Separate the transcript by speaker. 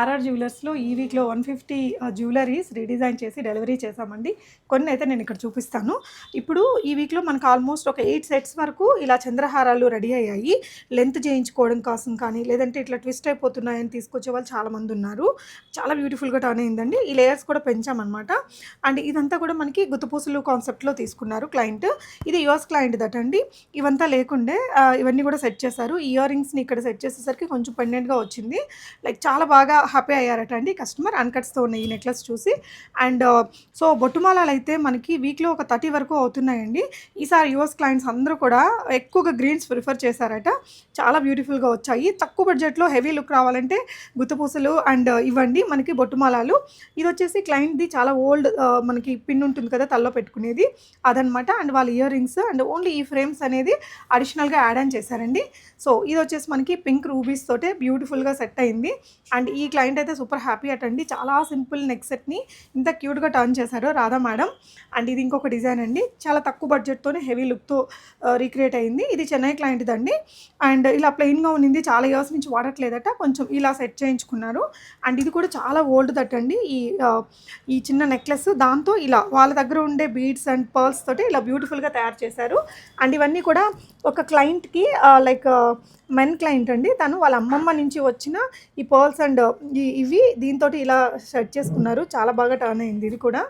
Speaker 1: RR జ్యువెలర్స్లో ఈ వీక్లో వన్ ఫిఫ్టీ జ్యువెలరీస్ రీడిజైన్ చేసి డెలివరీ చేశామండి. కొన్ని అయితే నేను ఇక్కడ చూపిస్తాను. ఇప్పుడు ఈ వీక్లో మనకు ఆల్మోస్ట్ ఒక ఎయిట్ సెట్స్ వరకు ఇలా చంద్రహారాలు రెడీ అయ్యాయి. లెంత్ చేయించుకోవడం కోసం కానీ లేదంటే ఇట్లా ట్విస్ట్ అయిపోతున్నాయని తీసుకొచ్చే వాళ్ళు చాలామంది ఉన్నారు. చాలా బ్యూటిఫుల్గా టర్న్ అయిందండి. ఈ లేయర్స్ కూడా పెంచామన్నమాట. అండ్ ఇదంతా కూడా మనకి గుత్తపూసలు కాన్సెప్ట్లో తీసుకున్నారు క్లయింట్. ఇది యుఎస్ క్లయింట్ దట్ అండి ఇవంతా లేకుండే ఇవన్నీ కూడా సెట్ చేశారు. ఇయర్ రింగ్స్ని ఇక్కడ సెట్ చేసేసరికి కొంచెం పెండెంట్గా వచ్చింది. లైక్ చాలా బాగా హ్యాపీ అయ్యారట అండి. కస్టమర్ అన్కట్స్తో ఉన్న ఈ నెక్లెస్ చూసి. అండ్ సో uh, బొట్టుమాలాలు అయితే మనకి వీక్లో ఒక థర్టీ వరకు అవుతున్నాయండి. ఈసారి యుఎస్ క్లయింట్స్ అందరూ కూడా ఎక్కువగా గ్రీన్స్ ప్రిఫర్ చేశారట. చాలా బ్యూటిఫుల్గా వచ్చాయి. తక్కువ బడ్జెట్లో హెవీ లుక్ రావాలంటే గుత్తపూసలు అండ్ uh, ఇవ్వండి మనకి బొట్టుమాలాలు. ఇది వచ్చేసి క్లయింట్ది చాలా ఓల్డ్ uh, మనకి పిన్ ఉంటుంది కదా తల్లో పెట్టుకునేది. అదనమాట అండ్ వాళ్ళ ఇయర్ రింగ్స్ అండ్ ఓన్లీ ఈ ఫ్రేమ్స్ అనేది అడిషనల్గా యాడ్ ఆన్ చేశారండి. సో ఇది వచ్చేసి మనకి పింక్ రూబీస్ తోటే బ్యూటిఫుల్గా సెట్ అయింది. అండ్ ఈ క్లయింట్ అయితే సూపర్ హ్యాపీ అటండి. చాలా సింపుల్ నెక్ సెట్ని ఇంత క్యూట్గా టర్న్ చేశారు రాధా మేడం అండ్ ఇది ఇంకొక డిజైన్ అండి. చాలా తక్కువ బడ్జెట్తోనే హెవీ లుక్తో రీక్రియేట్ అయింది. ఇది చెన్నై క్లయింట్ది అండి అండ్ ఇలా ప్లెయిన్గా ఉన్నింది. చాలా ఇయర్స్ నుంచి వాడట్లేదట. కొంచెం ఇలా సెట్ చేయించుకున్నారు. అండ్ ఇది కూడా చాలా ఓల్డ్ దట్టండి ఈ ఈ చిన్న నెక్లెస్ దాంతో ఇలా వాళ్ళ దగ్గర ఉండే బీడ్స్ అండ్ పర్ల్స్ తోటి ఇలా బ్యూటిఫుల్గా తయారు చేశారు. అండ్ ఇవన్నీ కూడా ఒక క్లయింట్కి లైక్ మెన్ క్లయింట్ అండి. తను వాళ్ళ అమ్మమ్మ నుంచి వచ్చిన ఈ పర్ల్స్ అండ్ ఇవి దీంతో ఇలా సెట్ చేసుకున్నారు. చాలా బాగా టర్న్ అయింది ఇది కూడా.